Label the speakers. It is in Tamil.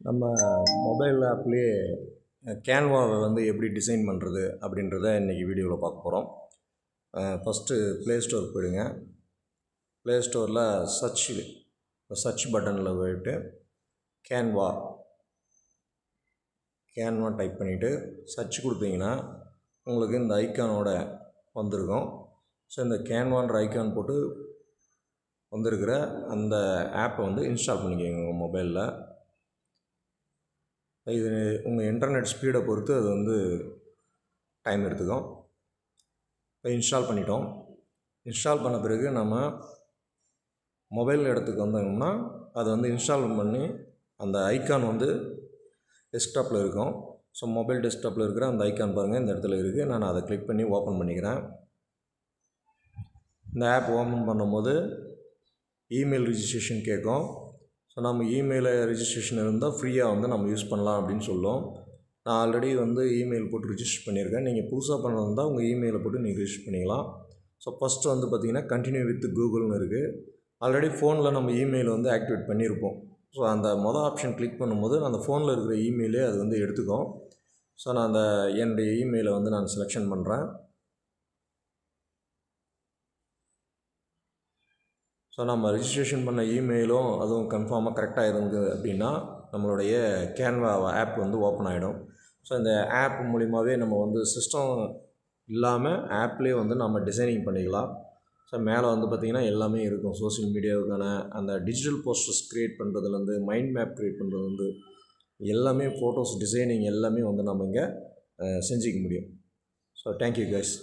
Speaker 1: நம்ம மொபைல் ஆப்லேயே கேன்வாவை வந்து எப்படி டிசைன் பண்ணுறது அப்படின்றத இன்றைக்கி வீடியோவில் பார்க்க போகிறோம் ஃபஸ்ட்டு ப்ளே ஸ்டோர் போயிடுங்க. ப்ளே ஸ்டோரில் சர்ச் சர்ச் பட்டனில் போயிட்டு கேன்வா கேன்வா டைப் பண்ணிவிட்டு சர்ச் கொடுத்தீங்கன்னா உங்களுக்கு இந்த ஐக்கானோட வந்திருக்கும். ஸோ இந்த கேன்வான்ற ஐக்கான் போட்டு வந்திருக்கிற அந்த ஆப்பை வந்து இன்ஸ்டால் பண்ணிக்கோங்க உங்கள் மொபைலில் இது உங்கள் இன்டர்நெட் ஸ்பீடை பொறுத்து அது வந்து டைம் எடுத்துக்கும். இப்போ இன்ஸ்டால் பண்ணிட்டோம். இன்ஸ்டால் பண்ண பிறகு நம்ம மொபைல் இடத்துக்கு வந்தோம்னா அதை வந்து இன்ஸ்டால் பண்ணி அந்த ஐக்கான் வந்து டெஸ்க்டாப்பில் இருக்கும். ஸோ மொபைல் டெஸ்க்டாப்பில் இருக்கிற அந்த ஐக்கான் பாருங்கள் இந்த இடத்துல இருக்குது நான் அதை கிளிக் பண்ணி ஓப்பன் பண்ணிக்கிறேன். இந்த ஆப் ஓப்பன் பண்ணும்போது இமெயில் ரிஜிஸ்ட்ரேஷன் கேட்கும். ஸோ நம்ம இமெயிலை ரிஜிஸ்ட்ரேஷன் இருந்தால் ஃப்ரீயாக வந்து நம்ம யூஸ் பண்ணலாம் அப்படின்னு சொல்லும். நான் ஆல்ரெடி வந்து இமெயில் போட்டு ரிஜிஸ்டர் பண்ணியிருக்கேன். நீங்கள் புதுசாக பண்ணணுந்தால் உங்கள் இமெயிலை போட்டு நீங்கள் ரிஜிஸ்டர் பண்ணிக்கலாம். ஸோ ஃபஸ்ட்டு வந்து பார்த்திங்கன்னா கண்டினியூ வித் கூகுள்னு இருக்குது ஆல்ரெடி ஃபோனில் நம்ம இமெயில் வந்து ஆக்டிவேட் பண்ணியிருப்போம். ஸோ அந்த மொதல் ஆப்ஷன் கிளிக் பண்ணும்போது அந்த ஃபோனில் இருக்கிற இமெயிலே அது வந்து எடுத்துக்கும். ஸோ நான் அந்த என்னுடைய இமெயிலை வந்து நான் செலெக்ஷன் பண்ணுறேன் ஸோ நம்ம ரிஜிஸ்ட்ரேஷன் பண்ண இமெயிலும் அதுவும் கன்ஃபார்மாக கரெக்டாக இருந்தது அப்படின்னா நம்மளுடைய கேன்வா ஆப் வந்து ஓப்பன் ஆகிடும் ஸோ இந்த ஆப் மூலிமாவே நம்ம வந்து சிஸ்டம் இல்லாமல் ஆப்லேயே வந்து நம்ம டிசைனிங் பண்ணிக்கலாம். ஸோ மேலே வந்து பார்த்திங்கன்னா எல்லாமே இருக்கும். சோஷியல் மீடியாவுக்கான அந்த டிஜிட்டல் போஸ்டர்ஸ் க்ரியேட் பண்ணுறதுலேருந்து மைண்ட் மேப் க்ரியேட் பண்ணுறதுலேருந்து எல்லாமே ஃபோட்டோஸ் டிசைனிங் எல்லாமே வந்து நம்ம இங்கே செஞ்சுக்க முடியும். So thank you guys